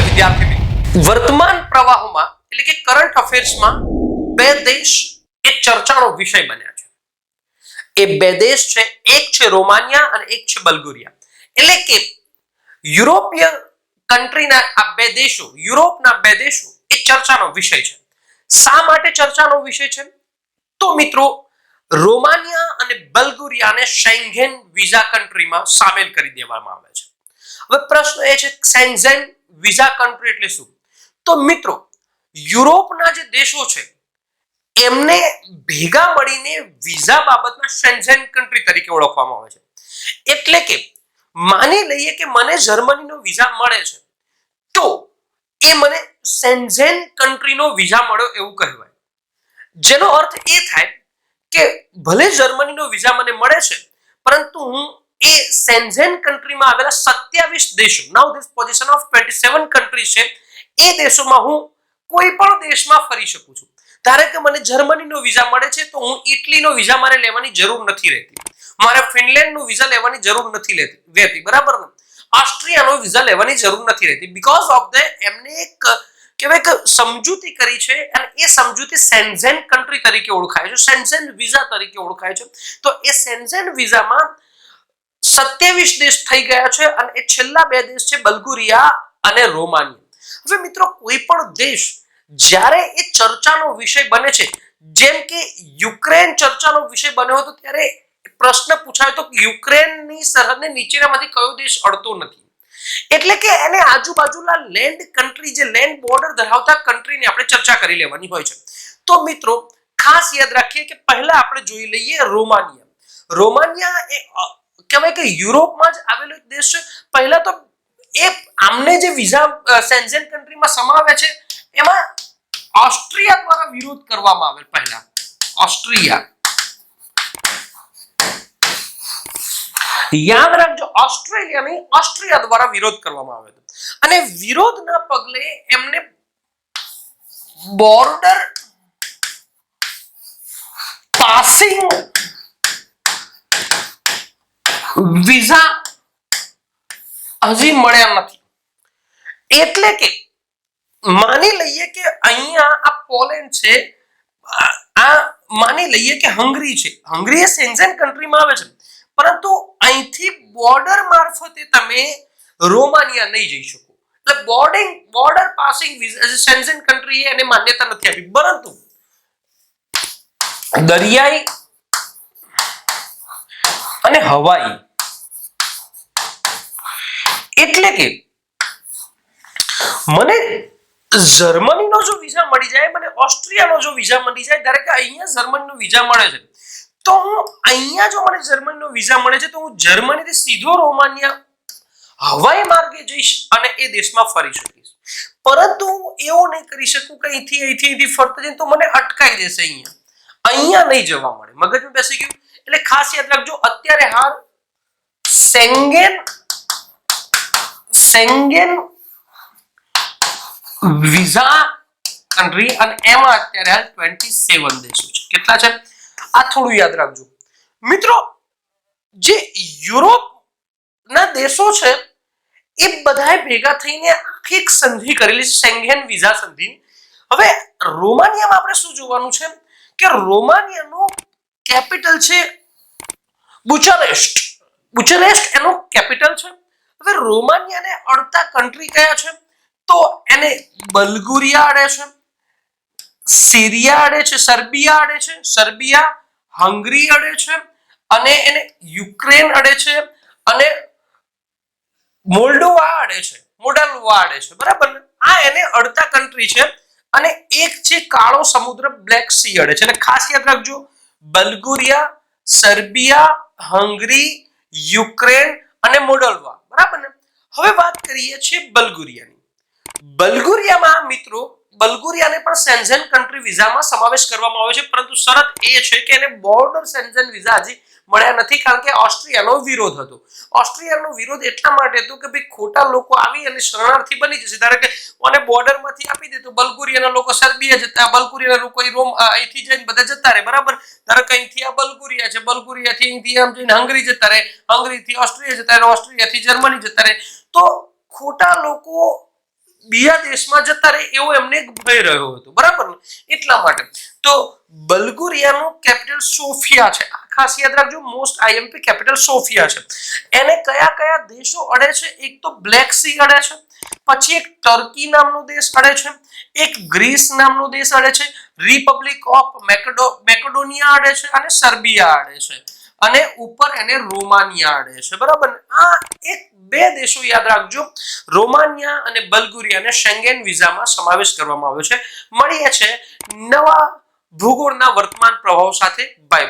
વિદ્યાર્થી વર્તમાન પ્રવાહોમાં, એટલે કે કરંટ અફેર્સમાં બે દેશ એ ચર્ચાનો વિષય બન્યા છે. એ બે દેશ છે, એક છે રોમાનિયા અને એક છે બલ્ગેરિયા. એટલે કે યુરોપીય કન્ટ્રીના આ બે દેશો, યુરોપના બે દેશો, એ ચર્ચાનો વિષય છે. શા માટે ચર્ચાનો વિષય છે? તો મિત્રો, રોમાનિયા અને બલ્ગેરિયાને શેંગેન વિઝા કન્ટ્રીમાં સામેલ કરી દેવામાં આવે છે. હવે પ્રશ્ન એ છે સેન્ઝેન વિઝા કન્ટ્રી એટલે શું? તો મિત્રો, યુરોપના જે દેશો છે, એમને ભેગા મળીને વિઝા બાબતમાં શેન્ઝેન કન્ટ્રી તરીકે ઓળખવામાં આવે છે. એટલે કે, માની લઈએ કે મને જર્મનીનો વિઝા મળે છે, તો એ મને સેન્ઝેન કન્ટ્રીનો વિઝા મળ્યો એવું કહેવાય. જેનો અર્થ એ થાય કે ભલે જર્મનીનો વિઝા મને મળે છે, પરંતુ હું એ સેન્ઝેન કન્ટ્રીમાં આવેલા સત્યાવીસ દેશો now this position of 27 country છે, એ દેશોમાં હું કોઈ પણ દેશમાં ફરી શકું છું. ધારે કે મને જર્મનીનો વિઝા મળે છે, તો હું ઇટલીનો વિઝા મારે લેવાની જરૂર નથી રહેતી. મારે ફિનલેન્ડનો વિઝા લેવાની જરૂર નથી લેતી, રહેતી, બરાબર ને? ઓસ્ટ્રિયાનો વિઝા લેવાની જરૂર નથી રહેતી. બીકોઝ ઓફ ધ એમને એક, કહેવાય કે સમજૂતી કરી છે, અને એ સમજૂતી સેન્ઝેન કન્ટ્રી તરીકે ઓળખાય છે સેન્ઝેન વિઝા તરીકે ઓળખાય છે. તો એ સેન્ઝેન વિઝામાં સત્યાવીસ દેશ થઈ ગયા છે અને એ છેલ્લા બે દેશ છે બલ્ગુરિયા અને રોમાનિયા. હવે મિત્રો કોઈ પણ દેશ જ્યારે એ ચર્ચાનો વિષય બને છે, જેમ કે યુક્રેન ચર્ચાનો વિષય બન્યો હતો, ત્યારે પ્રશ્ન પૂછાયો તો યુક્રેનની સરહદને નીચેનામાંથી કયો દેશ અડતો નથી? એટલે કે એને આજુબાજુના લેન્ડ કન્ટ્રી જે લેન્ડ બોર્ડર ધરાવતા કન્ટ્રીની આપણે ચર્ચા કરી લેવાની હોય છે. તો મિત્રો, ખાસ યાદ રાખીએ કે પહેલા આપણે જોઈ લઈએ રોમાનિયા. રોમાનિયા એ કહેવાય કે યુરોપમાં જ આવેલો એક દેશ છે. પહેલા તો એ આમને જે વિઝા સેન્ઝેન કન્ટ્રીમાં સમાવે છે, એમાં ઓસ્ટ્રિયા દ્વારા વિરોધ કરવામાં આવેલ પહેલા. ઓસ્ટ્રિયા. યાદ રાખજો, ઓસ્ટ્રેલિયાની ઓસ્ટ્રિયા દ્વારા વિરોધ કરવામાં આવ્યો હતો. અને વિરોધના પગલે એમને બોર્ડર પાસિંગ વિઝા હજી મળ્યા નથી. એટલે કે માની લઈએ કે અહીંયા આ પોલેન્ડ છે, આ- માની લઈએ કે હંગરી છે. હંગરી એ સેન્ઝેન કન્ટ્રીમાં આવે છે. પરંતુ અહીંથી બોર્ડર મારફતે તમે રોમાનિયા નહીં જઈ શકો. એટલે boarding, border passing Schengen country એને માન્યતા નથી આપી. પરંતુ દરિયાઈ અને હવાઈ એટલે કે મને જર્મનીનો જો વિઝા મળી જાય, મને ઓસ્ટ્રિયાનો જો વિઝા મળી જાય, ધારે કે અહીંયા જર્મનીનો વિઝા મળે છે, તો હું અહીંયા જો મને જર્મનીનો વિઝા મળે છે, તો હું જર્મનીથી સીધો રોમાનિયા હવાઈ માર્ગે જઈશ અને એ દેશમાં ફરી શકીશ. પરંતુ હું એવું નહીં કરી શકું કે અહીંથી અહીંથી અહીંથી ફરતા જઈને તો મને અટકાઈ દેશે અહીંયા. અહીંયા નહીં જવા મળે. મગજમાં બેસી ગયું? એટલે ખાસ યાદ રાખજો, અત્યારે હાલ સેંગેન સેંગેન વિઝા કન્ટ્રી અને એમાં અત્યારે હાલ ટ્વેન્ટી સેવન દેશો છે. કેટલા છે? આ થોડું યાદ રાખજો. મિત્રો, જે યુરોપ ના દેશો છે, એ બધાએ ભેગા થઈને આખી એક સંધિ કરેલી સેંગેન વિઝા સંધિ. હવે રોમાનિયામાં આપણે શું જોવાનું છે? કે રોમાનિયાનું કેપિટલ છે બુચારેસ્ટ. બુચારેસ્ટ એનું કેપિટલ છે. હવે રોમાનિયાને અડતા કન્ટ્રી કયા છે? તો એને બલ્ગુરિયા અડે છે, સિરિયા અડે છે, સર્બિયા અડે છે, સર્બિયા હંગરી અડે છે અને એને યુક્રેન અડે છે અને મોલ્ડોવા અડે છે મોલ્ડોવા અડે છે, બરાબર આ એને અડતા કન્ટ્રી છે અને એક છે કાળો સમુદ્ર બ્લેક સી અડે છે. અને ખાસ યાદ રાખજો, બલ્ગુરિયા, સર્બિયા, હંગરી, યુક્રેન અને મોડલવા. બરાબર ને? હવે વાત કરીએ છીએ બલ્ગેરિયાની. બલ્ગેરિયામાં મિત્રો, બલ્ગેરિયાને પણ સેન્ઝેન કન્ટ્રી વિઝામાં સમાવેશ કરવામાં આવ્યો છે, પરંતુ શરત એ છે કે એને બોર્ડર સેન્ઝેન વિઝા હજી મળ્યા નથી કારણ કે ઓસ્ટ્રિયાનો વિરોધ હતો. ઓસ્ટ્રિયાનો વિરોધ એટલા માટે હતો કે ભાઈ ખોટા લોકો આવી અને શરણાર્થી બની જશે. ધારો કે મને બોર્ડરમાંથી આપી દે તો બલ્ગેરિયાના લોકો સર્બિયા જતા, બલગુરિયાના લોકો રોમ અહીંથી જઈને બધા જતા રહે, બરાબર? ધારો કે અહીંથી આ બલ્ગેરિયા છે, બલ્ગેરિયાથી અહીંથી આમ જઈને હંગરી જતા રહે, હંગરીથી ઓસ્ટ્રિયા જતા રહે, ઓસ્ટ્રિયાથી જર્મની જતા રહે. તો ખોટા લોકો બીજા દેશમાં જતા રહે એવો એમને ભય રહ્યો હતો. બરાબર ને? એટલા માટે. તો બલ્ગોરિયાનું કેપિટલ સોફિયા છે. ખાસ યાદ રાખજો મોસ્ટ આઈએમપી કેપિટલ સોફિયા છે. એને કયા કયા દેશો અડે છે? એક તો બ્લેક સી અડે છે, પછી એક ટર્કી નામનો દેશ અડે છે, એક ગ્રીસ નામનો દેશ અડે છે રિપબ્લિક ઓફ મેકડો મેકેડોનિયા અડે છે અને સર્બિયા અડે છે. અને ઉપર એને રોમાનિયા અડે છે, બરાબર? આ એક બે દેશો યાદ રાખજો. રોમાનિયા અને બલ્ગેરિયાને શેંગેન વિઝામાં સમાવેશ કરવામાં આવ્યો છે. મળીએ છે નવા ભૂગોળના વર્તમાન પ્રભાવ સાથે. બાય